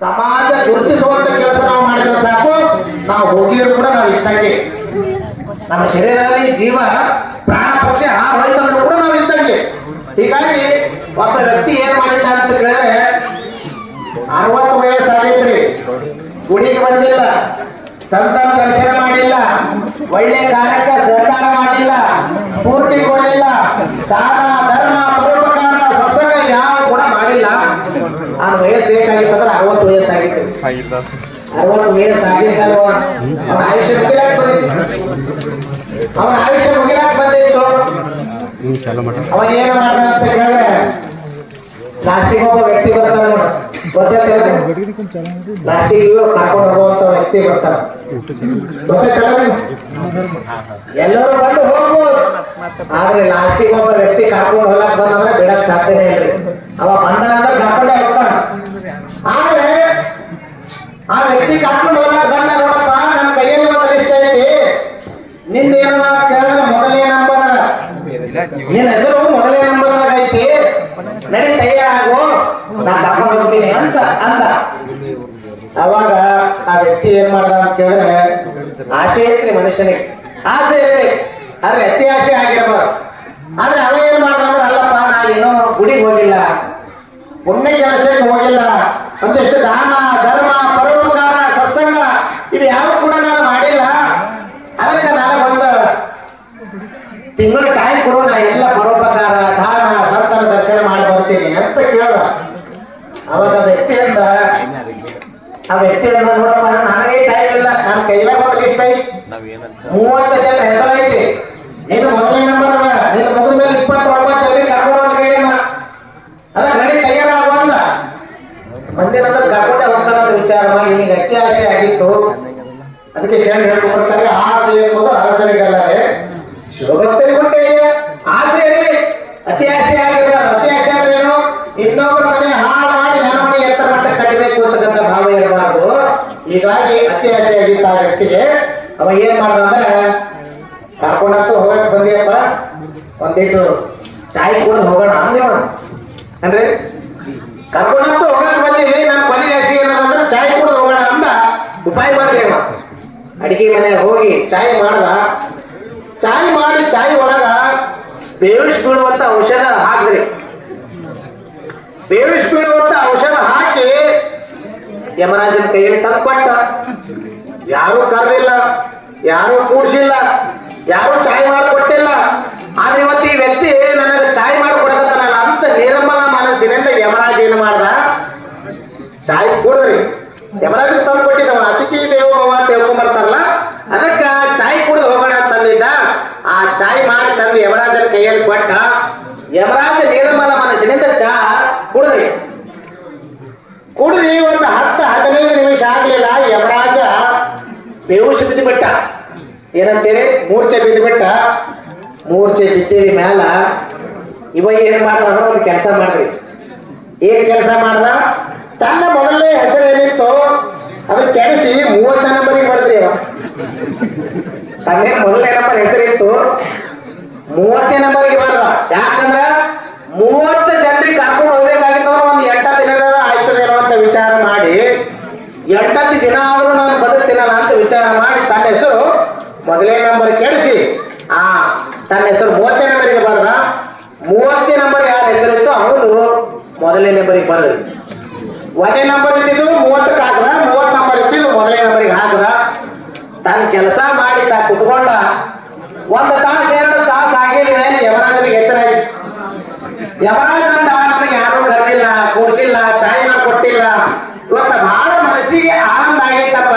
ಸಮಾಜ ಗುರುತಿಸುವಂತ ಕೆಲಸ ನಾವು ಮಾಡಿದ್ರೆ ಸಾಕು. ನಾವು ಹೋಗಿದ್ರು ಕೂಡ ನಾವು ಇದ್ದಂಗೆ. ನಮ್ಮ ಶರೀರದಲ್ಲಿ ಜೀವ, ಪ್ರಾಣ, ಪಕ್ಷಿ, ಆ ಹೊಳಿತಂದ್ರೂ ಕೂಡ ನಾವು ಇದ್ದಂಗೆ. ಹೀಗಾಗಿ ಒಬ್ಬ ವ್ಯಕ್ತಿ ಏನ್ ಮಾಡಿದ ಅಂತ ಕೇಳಿದ್ರೆ, ಅರವತ್ತು ವಯಸ್ಸಾಗೈತ್ರಿ ಗುಡಿಗೆ ಬಂದಿಲ್ಲ. ಸಂತಾನ ದರ್ಶನ ಮಾಡಿಲ್ಲ. ಒಳ್ಳೆ ಕಾರ್ಯಕ್ಕೆ ಸಹಕಾರ ಮಾಡಿಲ್ಲ. ಸ್ಫೂರ್ತಿ ಕೊಡಲಿಲ್ಲ. ದಾನ, ಧರ್ಮ ಮಾಡಿಲ್ಲ. ಆ ವಯಸ್ಸು ಏಕಾಗಿತ್ತಂದ್ರೆ ಅರವತ್ತು ವಯಸ್ಸಾಗಿತ್ತು ಅರವತ್ತು ವಯಸ್ಸಾಗಿದ್ದಲ್ವ ಅವನ ಆಯುಷ್ಯ ಮುಗಿಲಾಕ್ ಬಂದಿತ್ತು. ಅವನ ಆಯುಷ್ಯ ಮುಗಿಲಾಕ್ ಬಂದಿತ್ತು. ಅವ ಏನು ಮಾಡ್ದ ಅಂತ ಕೇಳಿದ್ರೆ, ಲಾಸ್ಟಿಗೆ ಒಬ್ಬ ವ್ಯಕ್ತಿ ಬರ್ತಾನೆ ಲಾಸ್ಟಿಗೆ ಇವ್ರು ಕರ್ಕೊಂಡು ಹೋಗುವಂತ ವ್ಯಕ್ತಿ ಬರ್ತಾನೆ? ಎಲ್ಲರೂ ಬಂದು ಹೋಗ್ಬೋದು. ಆದ್ರೆ ಲಾಸ್ಟಿಗೆ ಒಬ್ಬ ವ್ಯಕ್ತಿ ಕರ್ಕೊಂಡು ಹೋಗಕ್ ಬಂದ್ರೆ ಬಿಡಕ್ ಸಾಧ್ಯನೇ ಇಲ್ರಿ ಅವ ಬಂದ ಅಂದ್ರೆ ಕರ್ಕೊಂಡೇ ಹೋಗ್ತಾನೆ ಆದ್ರೆ, ಆ ವ್ಯಕ್ತಿ ಕರ್ಕೊಂಡು ಹೋದಾಗ ಬಂದ ನೋಡಪ್ಪ, ನನ್ನ ಕೈಯಲ್ಲಿ ಒಂದು ಲಿಸ್ಟ್ ಐತಿ. ನಿಂದೇನ ಕೇಳಿದ್ರೆ ಮೊದಲೇ ನಂಬರ್ ನಿನ್ನ ಹೆಸರು ಮೊದಲೇ ನಂಬರ್ ಐತಿ. ನಡಿ ತಯಾರಾಗು. ನಾನು ಕರ್ಕೊಂಡು ಹೋಗ್ತೀನಿ ಅಂತ ಅಂದ ಅವಾಗ ಆ ವ್ಯಕ್ತಿ ಏನ್ ಮಾಡ್ದ ಅಂತ ಕೇಳಿದ್ರೆ, ಆಸೆ ಐತ್ರಿ ಮನುಷ್ಯನಿಗೆ. ಆಸೆ ಇರ್ಬೇಕು ಆದ್ರೆ ಅತಿ ಆಸೆ ಆಗಿರ್ಬಾರ್ದು. ಆದ್ರೆ ಅವ ಏನ್ ಮಾಡ್ದ? ಏನೋ ಗುಡಿಗೆ ಹೋಗಿಲ್ಲ. ಒಮ್ಮೆ ಕೆಲಸಕ್ಕೆ ಹೋಗಿಲ್ಲ. ಒಂದಿಷ್ಟು ದಾನ, ಧರ್ಮ, ಪರೋಪಕಾರ, ಸತ್ಸಂಗ, ಇದು ಯಾವ ಕೂಡ ನಾನು ಮಾಡಿಲ್ಲ. ಅದಕ್ಕೆ ನಾನು ಒಂದು ತಿಂಗಳ ಟೈಮ್ ಕೊಡು, ನಾ ಎಲ್ಲ ಪರೋಪಕಾರ, ದಾನ ಸಂತರ ದರ್ಶನ ಮಾಡಿ ಬರ್ತೀನಿ ಅಂತ ಕೇಳ. ಅವಾಗ ವ್ಯಕ್ತಿಯಿಂದ ಆ ವ್ಯಕ್ತಿ ಅಂದ ನೋಡಪ್ಪ, ನನಗೆ ಟೈಮ್ ಇಲ್ಲ. ನನ್ನ ಕೈಲಾಗ ಇಷ್ಟ ಮೂವತ್ತು ಜನ ಹೆಸರು ಇದು ನೀನು ಮೊದಲನೇ ನಂಬರ್ ಅದ ನಿನ್ನ ಮುಗಿದ ಮೇಲೆ ಇಪ್ಪತ್ತೊಂಬತ್ತು ಜನ ಕರ್ಕೊಂಡು ಹೋಗಿ ಕೈಯನ್ನ ಅದ ನಡಿ ತಯಾರಾಗು ಅಂದ ಮಂದಿರ ಕರ್ಕೊಂಡೆ ಹೋಗ್ತಾರ ವಿಚಾರ ಮಾಡಿ ನಿನಗೆ ಆಸೆ ಆಗಿತ್ತು. ಅದಕ್ಕೆ ಶರಣ ಹೇಳ್ಕೊಡ್ತಾರೆ, ಆಸೆ ಎಂಬುದು ಅರಸರಿಗಲ್ಲದೆ ಶಿವಭಕ್ತರಿಗೆ ಕೊಟ್ಟೆ ಆಸೆ ಇರಲಿ. ಅತಿ ಆಸೆ ಆದ್ರೆ ಏನು? ಇನ್ನೊಬ್ಬರ ಮನೆ ಹಾಳು ಮಾಡಿ ನನ್ನ ಮನೆ ಎತ್ತರ ಮಟ್ಟ ಕಟ್ಟಬೇಕು ಅಂತಕ್ಕಂಥ ಭಾವ ಇರಬಾರ್ದು. ಹೀಗಾಗಿ ಅತಿ ಆಸೆ ಆಗಿತ್ತು ಆ ವ್ಯಕ್ತಿಗೆ ಅವ ಏನ್ ಮಾಡ್ದ ಅಂದ್ರೆ, ಕರ್ಕೊಂಡಂತೂ ಹೋಗಕ್ ಬಂದಿಯಪ್ಪ. ಒಂದಿಟ್ಟು ಚಾಯ್ ಕೂಡ ಹೋಗೋಣ. ಅಂದ್ರೆ ಅಂದ್ರೆ ನಾನು ಚಾಯ್ ಅಂತ ಉಪಾಯ ಅಡಿಗೆ ಮನೆಗೆ ಹೋಗಿ ಚಾಯ್ ಮಾಡ್ದ. ಚಾಯ್ ಮಾಡಿ ಚಾಯ್ ಒಳಗ ಬೇವಿಸ್ ಬೀಳುವಂತ ಔಷಧ ಹಾಕ್ರಿ ಬೇವಿಸ್ ಬೀಳುವಂತ ಔಷಧ ಹಾಕಿ ಯಮರಾಜನ ಕೈಯಲ್ಲಿ ತಂದ್ಕೊಟ್ಟ. ಯಾರು ಕರೆದಿಲ್ಲ, ಯಾರು ಕೂಡಿಸಿಲ್ಲ, ಯಾರು ಚಾಯ್ ಮಾಡಿಕೊಟ್ಟಿಲ್ಲ ಆದ್ರೆ ಇವತ್ತು ಈ ವ್ಯಕ್ತಿ ನನಗೆ ಚಾಯ್ ಮಾಡಿಕೊಡಕತ್ತಾನಲ್ಲ ಅಂತ ನಿರ್ಮಲ ಮನಸ್ಸಿನಿಂದ ಯಮರಾಜ ಏನು ಮಾಡ್ದ ಚಾಯ್ ಕುಡಿದ್ರಿ ಯಮರಾಜ ತಂದು ಕೊಟ್ಟಿದ್ದವ ಅತಿಥಿ ದೇವೋಭವ ಅಂತ ಹೇಳ್ಕೊಂಬರ್ತಾರಲ್ಲ ಅದಕ್ಕ ಚಾಯ್ ಕುಡಿದು ಹೋಗೋಣ ಅಂತಂದಿದ್ದ ಆ ಚಾಯ್ ಮಾಡಿ ತಂದು ಯಮರಾಜನ ಕೈಯಲ್ಲಿ ಕೊಟ್ಟ ಯಮರಾಜ ನಿರ್ಮಲ ಮನಸ್ಸಿನಿಂದ ಚಾ ಕುಡಿದ್ರಿ ಕುಡಿದು ಒಂದು ಹತ್ತು, ಹದಿನೈದು ನಿಮಿಷ ಆಗಲಿಲ್ಲ, ಯಮರಾಜ ಬೇವುಶ ಬಿದ್ದು ಬಿಟ್ಟ ಏನಂತೀರಿ? ಮೂರ್ಛೆ ಬಿದ್ದು ಬಿಟ್ಟ ಮೂರ್ಛೆ ಬಿದ್ದೀರಿ ಮ್ಯಾಲ. ಇವ ಏನ್ ಮಾಡ್ದ ಅಂದ್ರೆ ಒಂದು ಕೆಲಸ ಮಾಡ್ರಿ. ಏನ್ ಕೆಲಸ ಮಾಡ್ದ? ತನ್ನ ಮೊದಲನೇ ಹೆಸರು ಏನಿತ್ತು, ಅದು ಕೆಡಿಸಿ ಮೂವತ್ತ ನಂಬರಿಗೆ ಬರ್ತೀವಿ ತನ್ನ ಮೊದಲನೇ ನಂಬರ್ ಹೆಸರಿತ್ತು. ಮೂವತ್ತನೇ ನಂಬರ್ಗೆ ಬರ್ದ ಯಾಕಂದ್ರ ಮೂವತ್ತು ಜನರಿಗೆ ಕರ್ಕೊಂಡು ಹೋಗ್ಬೇಕಾಗಿತ್ತಂದ್ರೆ ಒಂದು ಎಂಟ ದಿನಗಳ ಆಯ್ತದೇನೋ ಅಂತ ವಿಚಾರ ಮಾಡಿ ಎಂಟತ್ತು ದಿನ ಆದರೂ ನಾನು ಬದುಕ್ತೀನಲ್ಲ ಅಂತ ವಿಚಾರ ಮಾಡಿ ತನ್ನ ಹೆಸರು ಮೊದಲೇ ನಂಬರ್ ಕೆಡಿಸಿ ಆ, ತನ್ನ ಹೆಸರು ಮೂವತ್ತನೇ ನಂಬರಿಗೆ ಬರ್ದ. ಮೂವತ್ತನೇ ನಂಬರ್ ಯಾರ ಹೆಸರಿತ್ತು ಅವನು ಮೊದಲನೇ ನಂಬರಿಗೆ ಬರ್ದ. ಒಂದೇ ನಂಬರ್ ಇದ್ದಿದ್ದು ಮೂವತ್ತಕ್ಕೆ ಹಾಕದ, ಮೂವತ್ತು ನಂಬರ್ ಇದ್ದಿದ್ದು ಮೊದಲನೇ ನಂಬರಿಗೆ ಹಾಕದ. ತನ್ನ ಕೆಲಸ ಮಾಡಿ ತಾ ಕುತ್ಕೊಂಡ. ಒಂದು ತಾಸು, ಎರಡು ತಾಸು ಆಗಿಲ್ಲ ಯಮರಾಜನಿಗೆ ಎಚ್ಚರ ಯಮರಾಜ ನನಗೆ ಯಾರು ಕರೆದಿಲ್ಲ ಕೂಡಿಸಿಲ್ಲ ಚಾಯ್ ಕೊಟ್ಟಿಲ್ಲ ಇವತ್ತ ಬಹಳ ಮನಸ್ಸಿಗೆ ಆನಂದ ಆಗೈತಪ್ಪ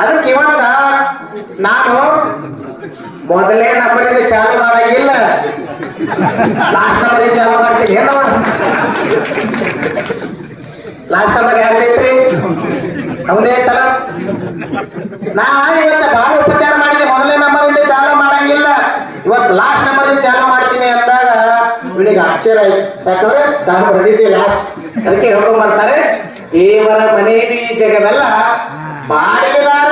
ಅದಕ್ಕೆ ಇವತ್ತ ನಾನು ಮೊದಲೇ ನಂಬರಿಂದ ಚಾಲು ಮಾಡಂಗಿಲ್ಲ. ಲಾಸ್ಟ್ ಅವರಿಗೆ ಚಾಲು ಮಾಡ್ತೀನಿ. ಏನವ? ಲಾಸ್ಟ್ ನಂಬರ್ ಯಾರ್ದೈತ್ರಿ ಅವನೇ ತರ. ನಾ ಇವತ್ತು ಬಹಳ ಉಪಚಾರ ಮಾಡಿದೆ. ಮೊದಲೇ ನಂಬರಿಂದ ಚಾಲು ಮಾಡಂಗಿಲ್ಲ. ಇವತ್ತು ಲಾಸ್ಟ್ ನಂಬರಿಂದ ಚಾಲು ಮಾಡ್ತೀನಿ ಅಂದಾಗ ಇವಳಿಗೆ ಆಶ್ಚರ್ಯ ಆಯ್ತು. ಯಾಕಂದ್ರೆ ನಾನು ಬರೆದಿದ್ದೆ ಲಾಸ್ಟ್ ಅದಕ್ಕೆ ಹೇಳ್ಕೊಂಡ್ ಬರ್ತಾರೆ, ದೇವರ ಮನೆಯಲ್ಲಿ ಜಗವೆಲ್ಲ ಬಾಡಿಗೆದಾರರು